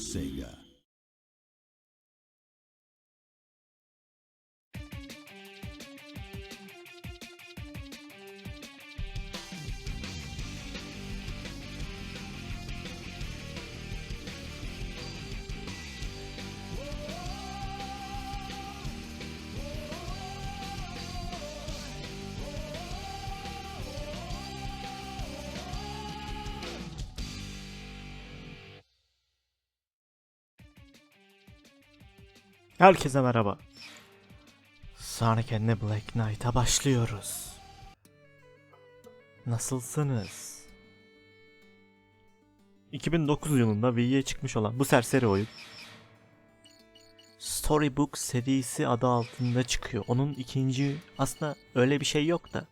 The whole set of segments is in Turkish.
Sega. Herkese merhaba. Sonic and the Black Knight'a başlıyoruz. Nasılsınız? 2009 yılında Wii'ye çıkmış olan bu serseri oyun Storybook serisi adı altında çıkıyor. Onun ikinci aslında öyle bir şey yok da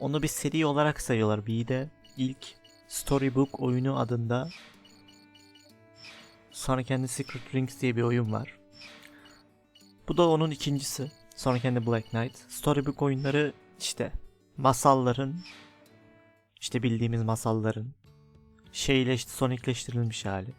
onu bir seri olarak sayıyorlar. Wii'de ilk Storybook oyunu adında and the Secret Rings diye bir oyun var. Bu da onun ikincisi. And the Black Knight. Storybook oyunları işte masalların işte bildiğimiz masalların şeyleşti, sonicleştirilmiş hali.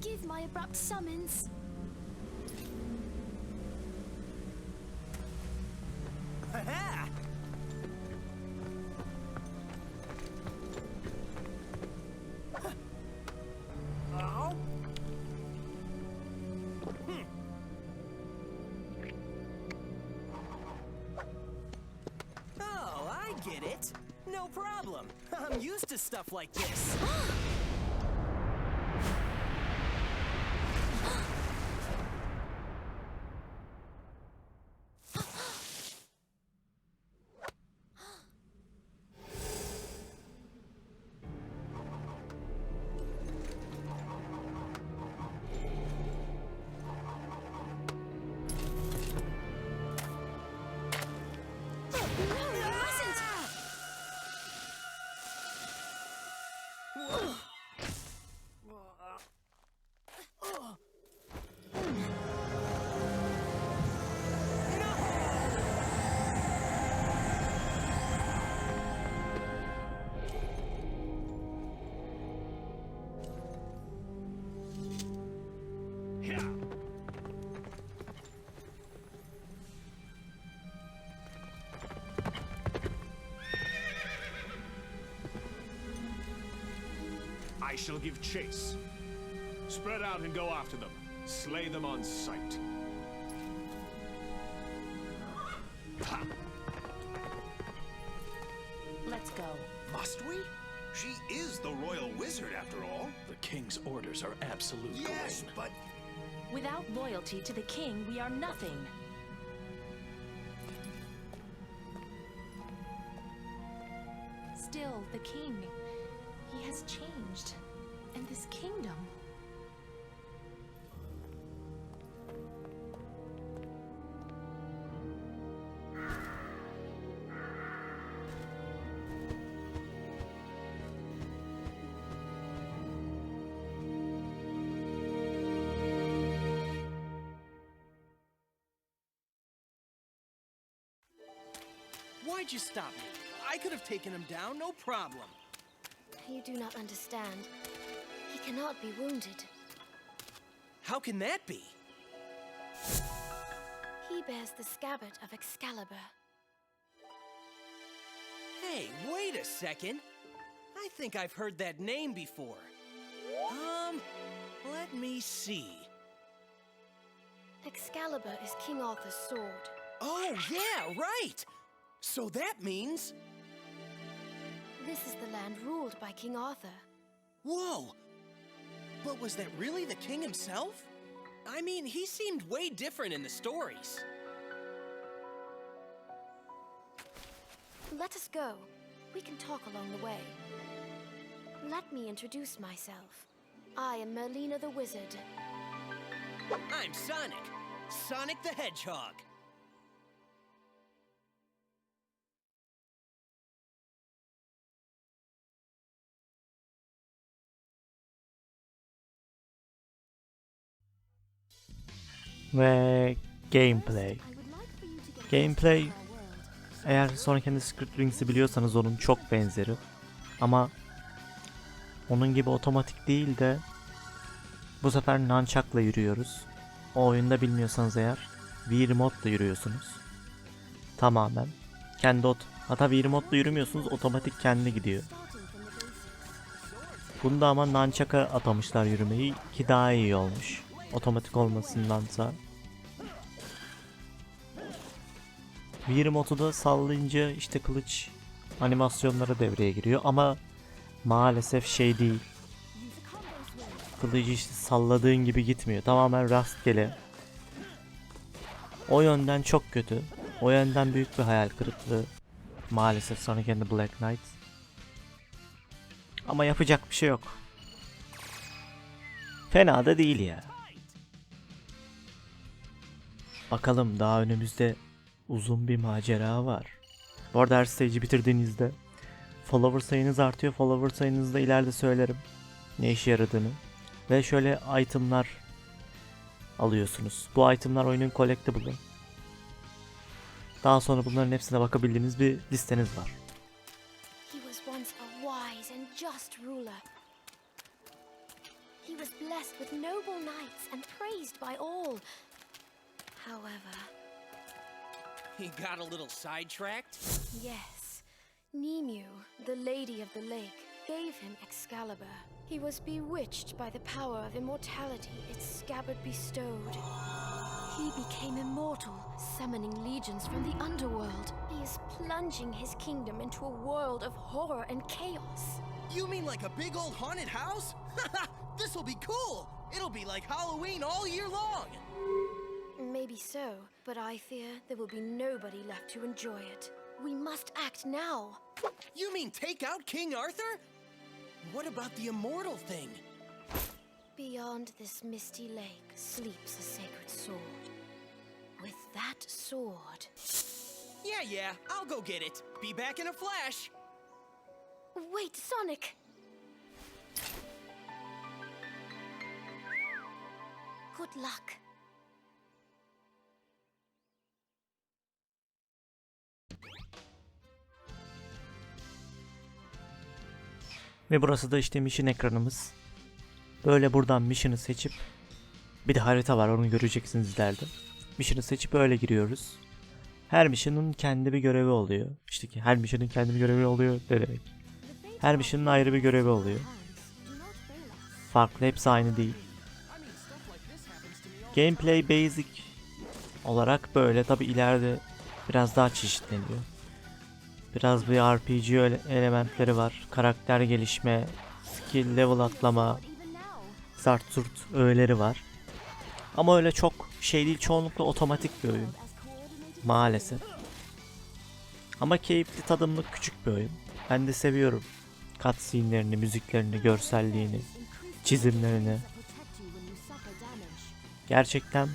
Forgive my abrupt summons. Hmm. Oh, I get it. No problem. I'm used to stuff like this. I shall give chase. Spread out and go after them. Slay them on sight. Ha! Let's go. Must we? She is the royal wizard, after all. The king's orders are absolute, Yes, Gawain. but Without loyalty to the king, we are nothing. still the king. He has changed. And this kingdom. Why'd you stop me? I could have taken him down, no problem. You do not understand. He cannot be wounded. How can that be? He bears the scabbard of Excalibur. Hey, wait a second. I think I've heard that name before. Um, let me see. Excalibur is King Arthur's sword. Oh, yeah, right! So that means. This is the land ruled by King Arthur. Whoa! But was that really the king himself? I mean, he seemed way different in the stories. Let us go. We can talk along the way. Let me introduce myself. I am Merlina the Wizard. I'm Sonic. Sonic the Hedgehog. Ve gameplay. Gameplay eğer and the Secret Rings'i biliyorsanız onun çok benzeri. Ama onun gibi otomatik değil de bu sefer nunchuck'la yürüyoruz. O oyunda bilmiyorsanız eğer Wii Remote'la yürüyorsunuz. Tamamen. Kendi ot Hatta Wii Remote'la yürümüyorsunuz otomatik kendi gidiyor. Bunda ama nunchuck'a atamışlar yürümeyi ki daha iyi olmuş. Otomatik olmasındansa. Remote'u da sallayınca işte kılıç animasyonları devreye giriyor ama maalesef şey değil. Kılıcı işte salladığın gibi gitmiyor. Tamamen rastgele. O yönden çok kötü. O yönden büyük bir hayal kırıklığı. Maalesef Sonic and the Black Knight. Ama yapacak bir şey yok. Fena da değil ya. Bakalım daha önümüzde uzun bir macera var. Bu arada her stage'i bitirdiğinizde follower sayınız artıyor. Follower sayınızı da ileride söylerim. Ne işe yaradığını. Ve şöyle itemlar alıyorsunuz. Bu itemlar oyunun collectible'ı. Daha sonra bunların hepsine bakabildiğiniz bir listeniz var. He was blessed with noble knights and praised by all. However, He got a little sidetracked. yes, Nemu, the Lady of the Lake, gave him Excalibur. He was bewitched by the power of immortality its scabbard bestowed. He became immortal, summoning legions from the underworld. He is plunging his kingdom into a world of horror and chaos. You mean like a big old haunted house? This'll be cool! It'll be like Halloween all year long! Maybe so, but I fear there will be nobody left to enjoy it. We must act now. You mean take out King Arthur? What about the immortal thing? Beyond this misty lake sleeps a sacred sword. With that sword. Yeah, yeah, I'll go get it. Be back in a flash. Wait, Sonic! Good luck. Ve burası da işte mission ekranımız. Böyle buradan mission'ı seçip bir de harita var onu göreceksiniz ileride. Mission'ı seçip öyle giriyoruz. Her mission'ın kendi bir görevi oluyor. İşte ki her mission'ın kendi bir görevi oluyor ne demek. Her mission'ın ayrı bir görevi oluyor. Farklı hepsi aynı değil. Gameplay basic olarak böyle tabi ileride biraz daha çeşitleniyor. Biraz bir RPG ele- elementleri var. Karakter gelişme, skill level atlama, zart zurt öğeleri var. Ama öyle çok şey değil çoğunlukla otomatik bir oyun. Maalesef. Ama keyifli tadımlık küçük bir oyun. Ben de seviyorum. Cutscene'lerini, müziklerini, görselliğini, çizimlerini. Gerçekten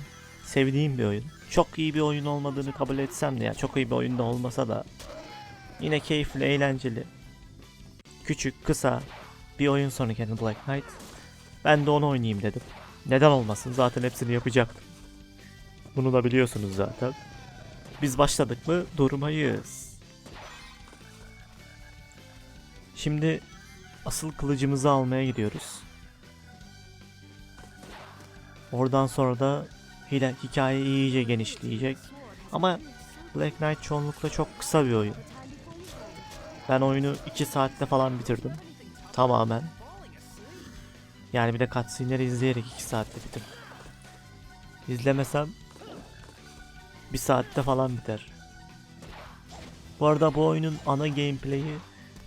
sevdiğim bir oyun. Çok iyi bir oyun olmadığını kabul etsem de ya çok iyi bir oyun da olmasa da yine keyifli, eğlenceli. Küçük, kısa bir oyun and the Black Knight. Ben de onu oynayayım dedim. Neden olmasın? Zaten hepsini yapacaktım. Bunu da biliyorsunuz zaten. Biz başladık mı durmayız. Şimdi asıl kılıcımızı almaya gidiyoruz. Oradan sonra da hikaye iyice genişleyecek. Ama Black Knight çoğunlukla çok kısa bir oyun. Ben oyunu 2 saatte falan bitirdim. Tamamen. Yani bir de cutscene'leri izleyerek 2 saatte bitirdim. İzlemesem 1 saatte falan biter. Bu arada bu oyunun ana gameplay'i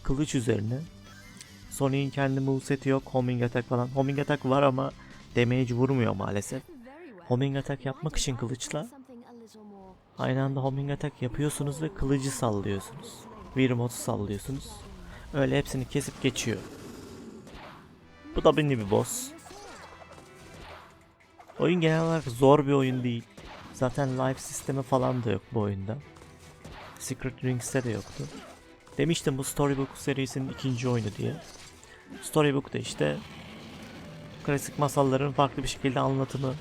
kılıç üzerine. Sonic'in kendi moveseti yok, homing attack falan. Homing attack var ama damage vurmuyor maalesef. Homing attack yapmak için kılıçla aynı anda homing attack yapıyorsunuz ve kılıcı sallıyorsunuz. Wiimote'u sallıyorsunuz. Öyle hepsini kesip geçiyor. Bu da mini bir boss. Oyun genel olarak zor bir oyun değil. Zaten life sistemi falan da yok bu oyunda. Secret Rings'te de yoktu. Demiştim bu Storybook serisinin ikinci oyunu diye. Storybook da işte klasik masalların farklı bir şekilde anlatımı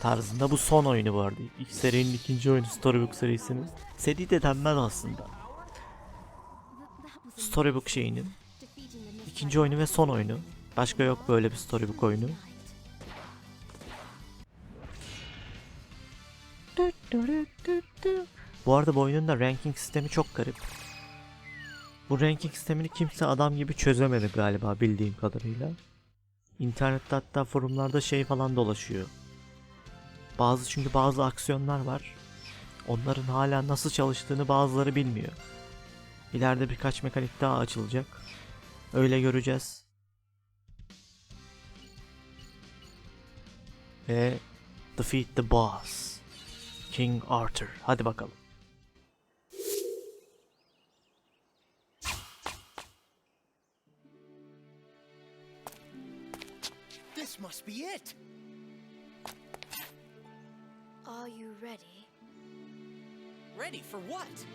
tarzında. Bu son oyunu arada. İlk serinin ikinci oyunu Storybook serisinin. Seri de denmez aslında. Storybook şeyinin ikinci oyunu ve son oyunu. Başka yok böyle bir Storybook oyunu. Bu arada bu oyunun da ranking sistemi çok garip. Bu ranking sistemini kimse adam gibi çözemedi galiba bildiğim kadarıyla. İnternette hatta forumlarda şey falan dolaşıyor. Bazı çünkü bazı aksiyonlar var. Onların hala nasıl çalıştığını bazıları bilmiyor. İleride birkaç mekanik daha açılacak. Öyle göreceğiz. Ve defeat the boss. King Arthur. Hadi bakalım. This must be it. Are you ready? Ready for what?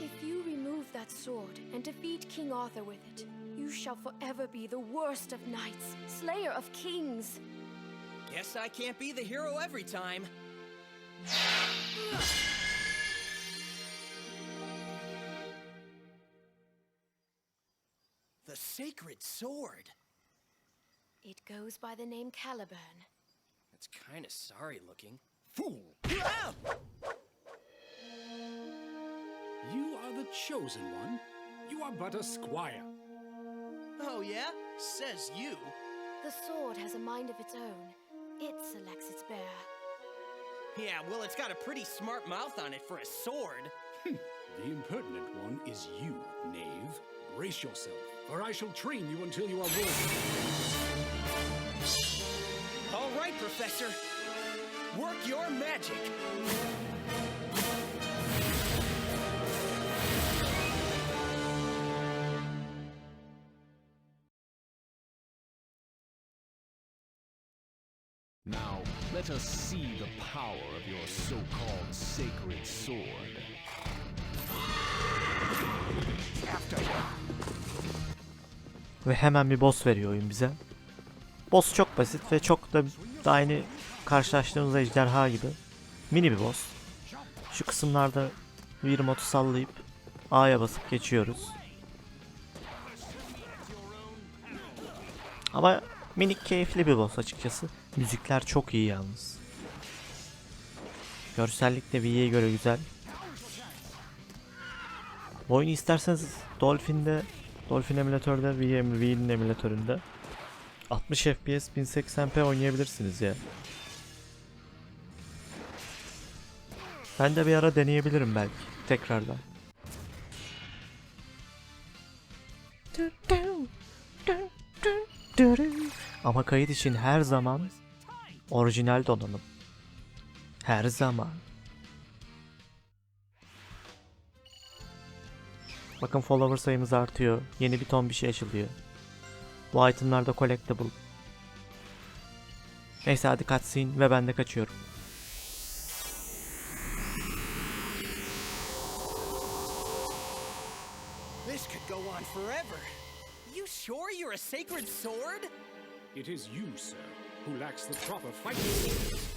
If you remove that sword and defeat King Arthur with it, you shall forever be the worst of knights, slayer of kings. Guess I can't be the hero every time. The sacred sword. It goes by the name Caliburn. It's kind of sorry looking. Fool! Ah! Chosen one. You are but a squire. Oh, yeah? Says you. The sword has a mind of its own. It selects its bearer. Yeah, well, it's got a pretty smart mouth on it for a sword. Hm. The impertinent one is you, knave. Brace yourself, for I shall train you until you are worthy. All right, Professor. Work your magic. Now, let us see the power of your so-called sacred sword. Ve hemen bir boss veriyor oyun bize. Boss çok basit ve çok da, aynı karşılaştığımız ejderha gibi. Mini bir boss. Şu kısımlarda Wiimote'u sallayıp A'ya basıp geçiyoruz. Ama minik keyifli bir boss açıkçası. Müzikler çok iyi yalnız. Görsellik de Wii'ye göre güzel. Bu oyunu isterseniz Dolphin'de Dolphin emülatörde Wii'nin emülatöründe 60 FPS 1080p oynayabilirsiniz ya. Ben de bir ara deneyebilirim belki tekrardan. Ama kayıt için her zaman orijinal donanım. Her zaman. Bakın follower sayımız artıyor. Yeni bir ton bir şey açılıyor. Bu itemlar da collectible. Neyse hadi cutscene ve ben de kaçıyorum. This could go on forever. You sure you're a sacred sword? It is you, sir, who lacks the proper fighting skills.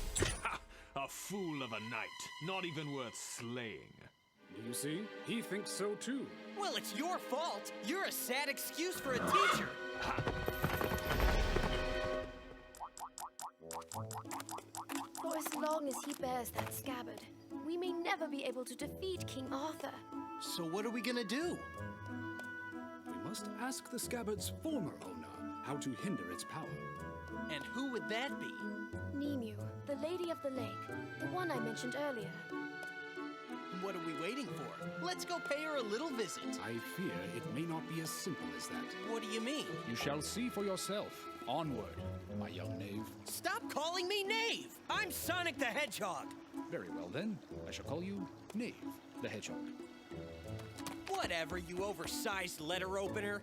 A fool of a knight, not even worth slaying. You see, he thinks so too. Well, it's your fault. You're a sad excuse for a teacher. For as long as he bears that scabbard, we may never be able to defeat King Arthur. So what are we gonna do? We must ask the scabbard's former owner how to hinder its power. And who would that be? Nemu, the Lady of the Lake, the one I mentioned earlier. What are we waiting for? Let's go pay her a little visit. I fear it may not be as simple as that. What do you mean? You shall see for yourself. Onward, my young knave. Stop calling me Knave! I'm Sonic the Hedgehog! Very well then, I shall call you Knave, the Hedgehog. Whatever, you oversized letter opener.